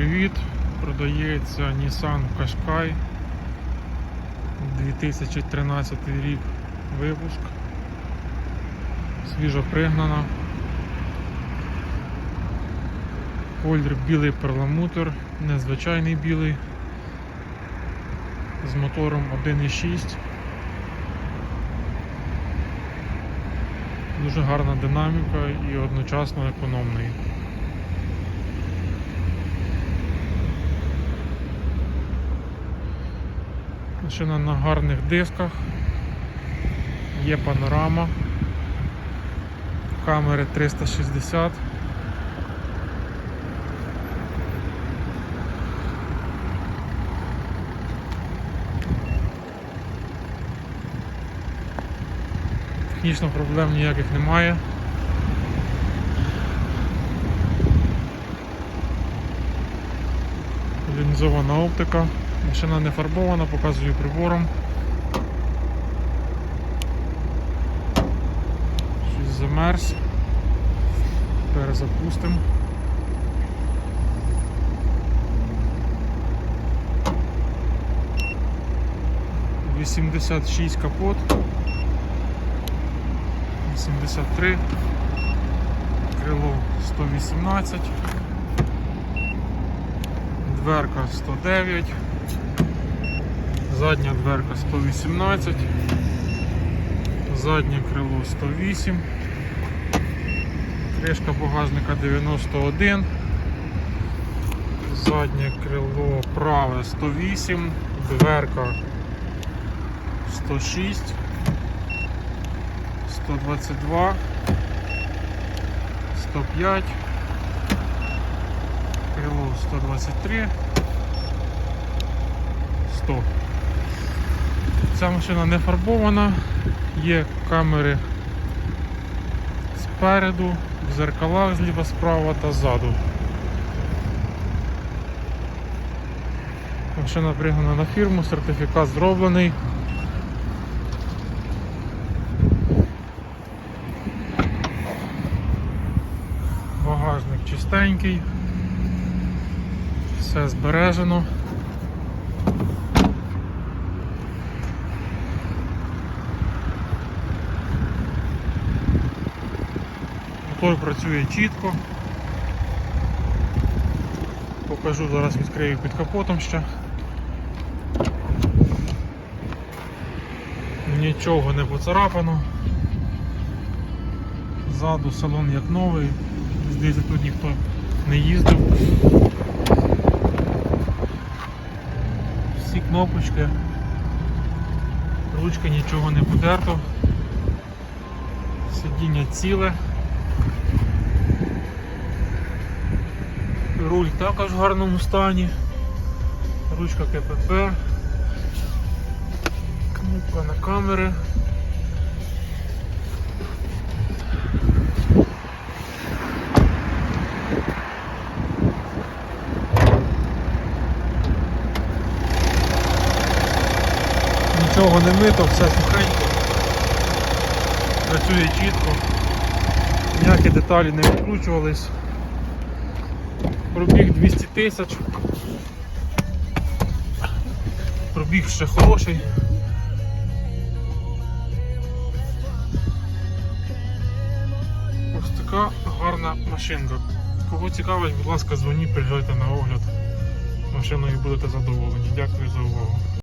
привіт! Продається Nissan Qashqai 2013 рік випуск. Свіжо пригнана. Колір білий перламутр, незвичайний білий. З мотором 1.6. Дуже гарна динаміка і одночасно економний. Машина на гарних дисках, є панорама, камери 360. Технічно проблем ніяких немає. Лінзована оптика. Машина не фарбована, показую прибором. Щось замерз. Перезапустимо. Вісімдесят шість капот. 83, крило 118, дверка 109, задня дверка 118, заднє крило 108, кришка багажника 91, заднє крило праве 108, дверка 106. 122, 105, крило 123, 100. Ця машина не фарбована, є камери спереду, в зеркалах зліва справа та ззаду. Машина пригнана на фірму, сертифікат зроблений. Багажник чистенький, все збережено. Мотор працює чітко. Покажу, зараз відкрию під капотом ще. Нічого не поцарапано. Ззаду салон як новий. Здається, тут ніхто не їздив. Всі кнопочки. Ручка нічого не потерпав, Сидіння ціле. Руль також в гарному стані. Ручка КПП. Кнопка на камери. Нічого не мито, все сухенько. Працює чітко. Ніякі деталі не відкручувались. Пробіг 200 тисяч. Пробіг ще хороший. Ось така гарна машинка. Кого цікавить, будь ласка, дзвоніть, приїжджайте на огляд. Машиною будете задоволені. Дякую за увагу.